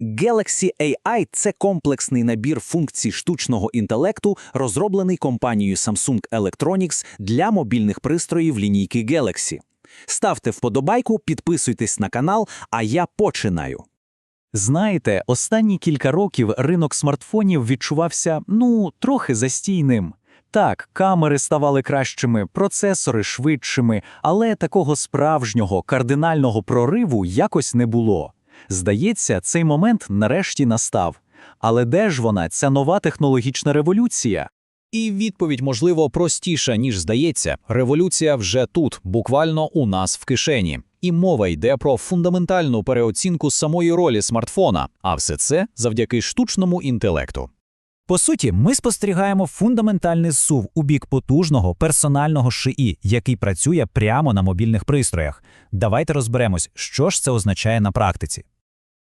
Galaxy AI – це комплексний набір функцій штучного інтелекту, розроблений компанією Samsung Electronics для мобільних пристроїв лінійки Galaxy. Ставте вподобайку, підписуйтесь на канал, а я починаю. Знаєте, останні кілька років ринок смартфонів відчувався, ну, трохи застійним. Так, камери ставали кращими, процесори швидшими, але такого справжнього кардинального прориву якось не було. Здається, цей момент нарешті настав. Але де ж вона, ця нова технологічна революція? І відповідь, можливо, простіша, ніж здається. Революція вже тут, буквально у нас в кишені. І мова йде про фундаментальну переоцінку самої ролі смартфона, а все це завдяки штучному інтелекту. По суті, ми спостерігаємо фундаментальний сув у бік потужного персонального шиї, який працює прямо на мобільних пристроях. Давайте розберемось, що ж це означає на практиці.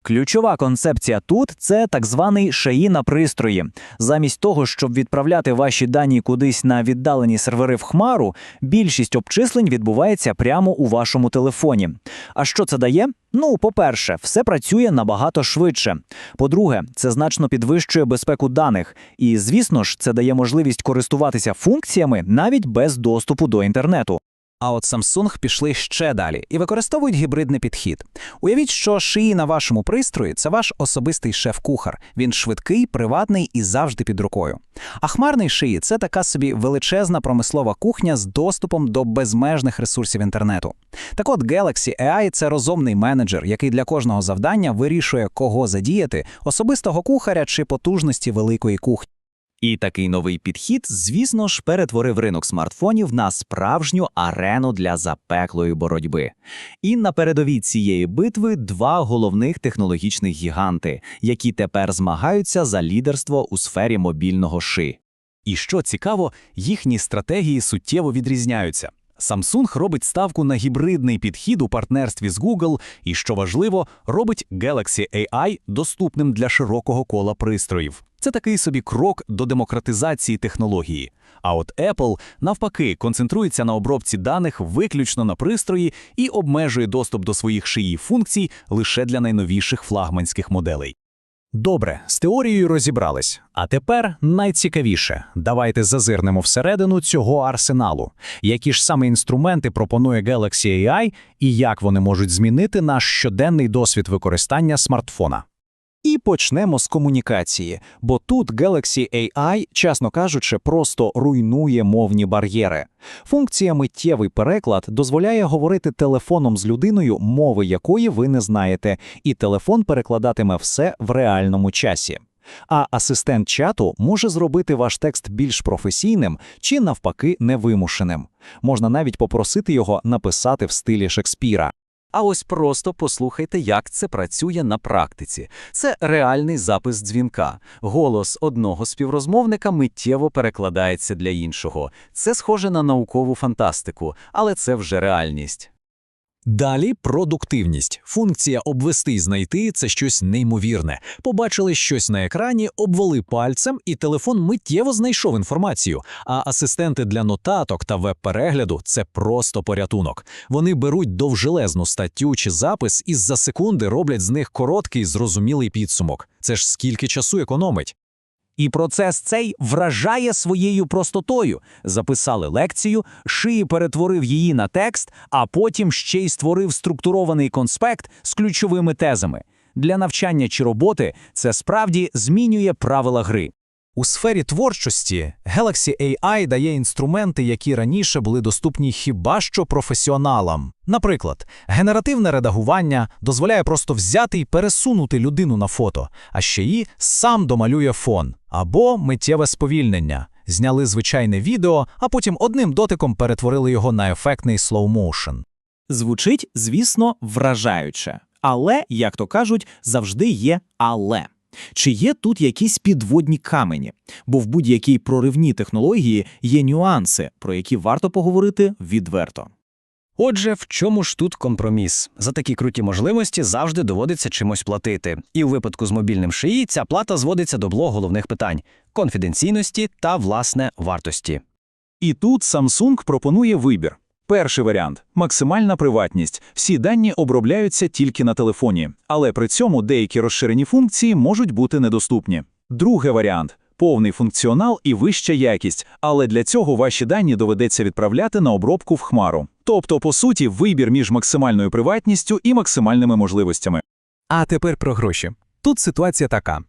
Ключова концепція тут це так званий шаї на пристрої. Замість того, щоб відправляти ваші дані кудись на віддалені сервери в хмару, більшість обчислень відбувається прямо у вашому телефоні. А що це дає? Ну, по-перше, все працює набагато швидше. По-друге, це значно підвищує безпеку даних. І, звісно ж, це дає можливість користуватися функціями навіть без доступу до інтернету. А от Samsung пішли ще далі і використовують гібридний підхід. Уявіть, що шиї на вашому пристрої це ваш особистий шеф-кухар. Він швидкий, приватний і завжди під рукою. А хмарний шиї це така собі величезна промислова кухня з доступом до безмежних ресурсів інтернету. Так от Galaxy AI – це розумний менеджер, який для кожного завдання вирішує, кого задіяти, особистого кухаря чи потужності великої кухні. І такий новий підхід, звісно ж, перетворив ринок смартфонів на справжню арену для запеклої боротьби. І на передовій цієї битви два головних технологічних гіганти, які тепер змагаються за лідерство у сфері мобільного ши. І що цікаво, їхні стратегії суттєво відрізняються. Samsung робить ставку на гібридний підхід у партнерстві з Google і, що важливо, робить Galaxy AI доступним для широкого кола пристроїв. Це такий собі крок до демократизації технології. А от Apple, навпаки, концентрується на обробці даних виключно на пристрої і обмежує доступ до своїх шиї функцій лише для найновіших флагманських моделей. Добре, з теорією розібрались. А тепер найцікавіше. Давайте зазирнемо всередину цього арсеналу. Які ж саме інструменти пропонує Galaxy AI і як вони можуть змінити наш щоденний досвід використання смартфона. І почнемо з комунікації, бо тут Galaxy AI, чесно кажучи, просто руйнує мовні бар'єри. Функція миттєвий переклад дозволяє говорити телефоном з людиною, мови якої ви не знаєте, і телефон перекладатиме все в реальному часі. А асистент чату може зробити ваш текст більш професійним чи навпаки невимушеним. Можна навіть попросити його написати в стилі Шекспіра. А ось просто послухайте, як це працює на практиці. Це реальний запис дзвінка. Голос одного співрозмовника миттєво перекладається для іншого. Це схоже на наукову фантастику, але це вже реальність. Далі продуктивність. Функція обвести і знайти це щось неймовірне. Побачили щось на екрані, обвели пальцем, і телефон миттєво знайшов інформацію. А асистенти для нотаток та веб-перегляду це просто порятунок. Вони беруть довжелезну статтю чи запис і за секунди роблять з них короткий зрозумілий підсумок. Це ж скільки часу економить. І процес цей вражає своєю простотою. Записали лекцію, шиї перетворив її на текст, а потім ще й створив структурований конспект з ключовими тезами. Для навчання чи роботи це справді змінює правила гри. У сфері творчості Galaxy AI дає інструменти, які раніше були доступні хіба що професіоналам. Наприклад, генеративне редагування дозволяє просто взяти і пересунути людину на фото, а ще й сам домалює фон, або миттєве сповільнення. Зняли звичайне відео, а потім одним дотиком перетворили його на ефектний слоу-моушен. Звучить, звісно, вражаюче. Але, як то кажуть, завжди є але. Чи є тут якісь підводні камені? Бо в будь-якій проривній технології є нюанси, про які варто поговорити відверто. Отже, в чому ж тут компроміс? За такі круті можливості завжди доводиться чимось платити. І у випадку з мобільним шиї ця плата зводиться до блок головних питань конфіденційності та, власне, вартості. І тут Samsung пропонує вибір. Перший варіант максимальна приватність. Всі дані обробляються тільки на телефоні, але при цьому деякі розширені функції можуть бути недоступні. Другий варіант повний функціонал і вища якість, але для цього ваші дані доведеться відправляти на обробку в хмару. Тобто, по суті, вибір між максимальною приватністю і максимальними можливостями. А тепер про гроші. Тут ситуація така.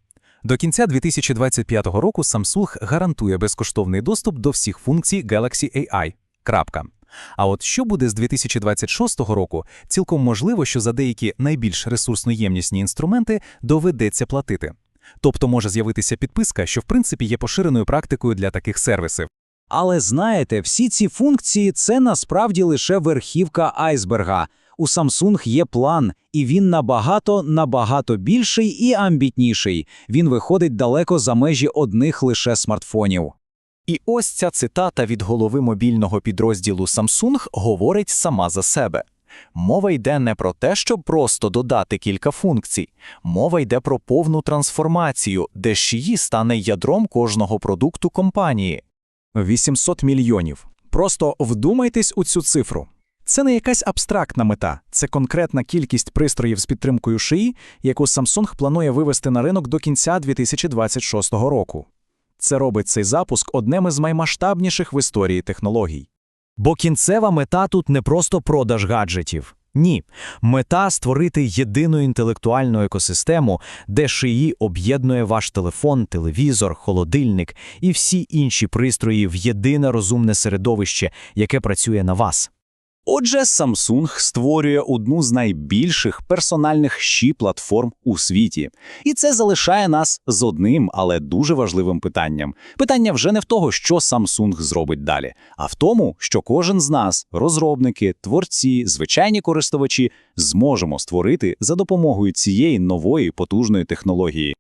До кінця 2025 року Samsung гарантує безкоштовний доступ до всіх функцій Galaxy AI. Крапка. А от що буде з 2026 року, цілком можливо, що за деякі найбільш ресурсноємнісні інструменти доведеться платити. Тобто може з'явитися підписка, що в принципі є поширеною практикою для таких сервісів. Але знаєте, всі ці функції це насправді лише верхівка айсберга. У Samsung є план, і він набагато набагато більший і амбітніший. Він виходить далеко за межі одних лише смартфонів. І ось ця цитата від голови мобільного підрозділу Samsung говорить сама за себе. Мова йде не про те, щоб просто додати кілька функцій. Мова йде про повну трансформацію, де шиї стане ядром кожного продукту компанії. 800 мільйонів. Просто вдумайтесь у цю цифру. Це не якась абстрактна мета, це конкретна кількість пристроїв з підтримкою шиї, яку Samsung планує вивести на ринок до кінця 2026 року. Це робить цей запуск одним із наймасштабніших в історії технологій. Бо кінцева мета тут не просто продаж гаджетів. Ні, мета створити єдину інтелектуальну екосистему, де шиї об'єднує ваш телефон, телевізор, холодильник і всі інші пристрої в єдине розумне середовище, яке працює на вас. Отже, Samsung створює одну з найбільших персональних щі платформ у світі. І це залишає нас з одним, але дуже важливим питанням. Питання вже не в того, що Samsung зробить далі, а в тому, що кожен з нас, розробники, творці, звичайні користувачі, зможемо створити за допомогою цієї нової потужної технології.